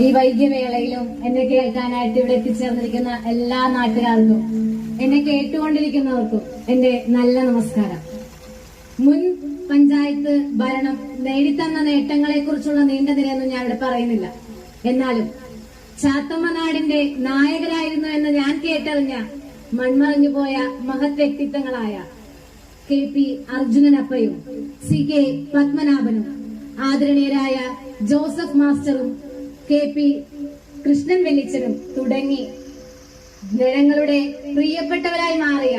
ഈ വൈദ്യമേളയിലും എന്നെ കേൾക്കാനായിട്ട് ഇവിടെ എത്തിച്ചേർന്നിരിക്കുന്ന എല്ലാ നാട്ടുകാർക്കും എന്നെ കേട്ടുകൊണ്ടിരിക്കുന്നവർക്കും എന്റെ നല്ല നമസ്കാരം. മുൻ പഞ്ചായത്ത് ഭരണം നേടിത്തന്ന നേട്ടങ്ങളെ കുറിച്ചുള്ള നീണ്ട നിരയൊന്നും ഞാൻ ഇവിടെ പറയുന്നില്ല. എന്നാലും ചാത്തമ്മ നാടിന്റെ നായകരായിരുന്നു എന്ന് ഞാൻ കേട്ടറിഞ്ഞ മൺമറഞ്ഞു പോയ മഹത് വ്യക്തിത്വങ്ങളായ കെ പി അർജുനനപ്പയും സി കെ പത്മനാഭനും ആദരണീയരായ ജോസഫ് മാസ്റ്ററും കെ പി കൃഷ്ണൻ വെല്ലിച്ചനും തുടങ്ങി ജനങ്ങളുടെ പ്രിയപ്പെട്ടവരായി മാറിയ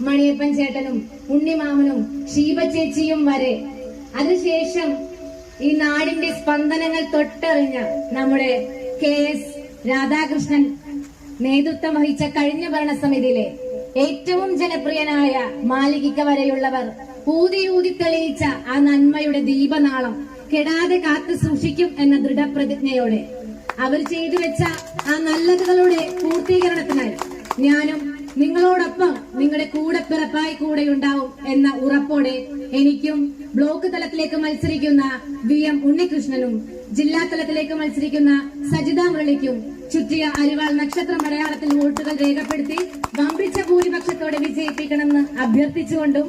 മണിയപ്പൻ ചേട്ടനും ഉണ്ണിമാമനും ഷീബ ചേച്ചിയും വരെ. അതിനുശേഷം ഈ നാടിന്റെ സ്പന്ദനങ്ങൾ തൊട്ടറിഞ്ഞ നമ്മുടെ കെ എസ് രാധാകൃഷ്ണൻ നേതൃത്വം വഹിച്ച കഴിഞ്ഞ ഭരണസമിതിയിലെ ഏറ്റവും ജനപ്രിയനായ മാലികിക്ക വരെയുള്ളവർ ഊതി തെളിയിച്ച ആ നന്മയുടെ ദീപനാളം കെടാതെ കാത്തു സൂക്ഷിക്കും എന്ന ദൃഢപ്രതിജ്ഞയോടെ അവർ ചെയ്തു വെച്ച ആ നല്ലതുകളുടെ പൂർത്തീകരണത്തിനായി ഞാനും നിങ്ങളോടൊപ്പം നിങ്ങളുടെ കൂടെ പിറപ്പായി കൂടെ ഉണ്ടാവും എന്ന ഉറപ്പോടെ എനിക്കും ബ്ലോക്ക് തലത്തിലേക്ക് മത്സരിക്കുന്ന വി എം ഉണ്ണികൃഷ്ണനും ജില്ലാ തലത്തിലേക്ക് മത്സരിക്കുന്ന സജിത മുരളിക്കും ചുറ്റിയ അരിവാൾ നക്ഷത്ര മലയാളത്തിൽ വോട്ടുകൾ രേഖപ്പെടുത്തി വമ്പിച്ച ഭൂരിപക്ഷത്തോടെ വിജയിപ്പിക്കണമെന്ന് അഭ്യർത്ഥിച്ചുകൊണ്ടും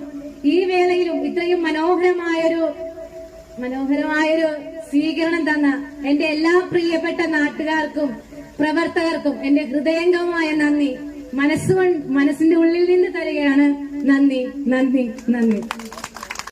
ഈ വേളയിലും ഇത്രയും മനോഹരമായൊരു മനോഹരമായൊരു സ്വീകരണം തന്ന എന്റെ എല്ലാ പ്രിയപ്പെട്ട നാട്ടുകാർക്കും പ്രവർത്തകർക്കും എന്റെ ഹൃദയംഗമായ നന്ദി. മനസ്സുകൊണ്ട് മനസ്സിന്റെ ഉള്ളിൽ നിന്ന് തരികയാണ് നന്ദി നന്ദി നന്ദി.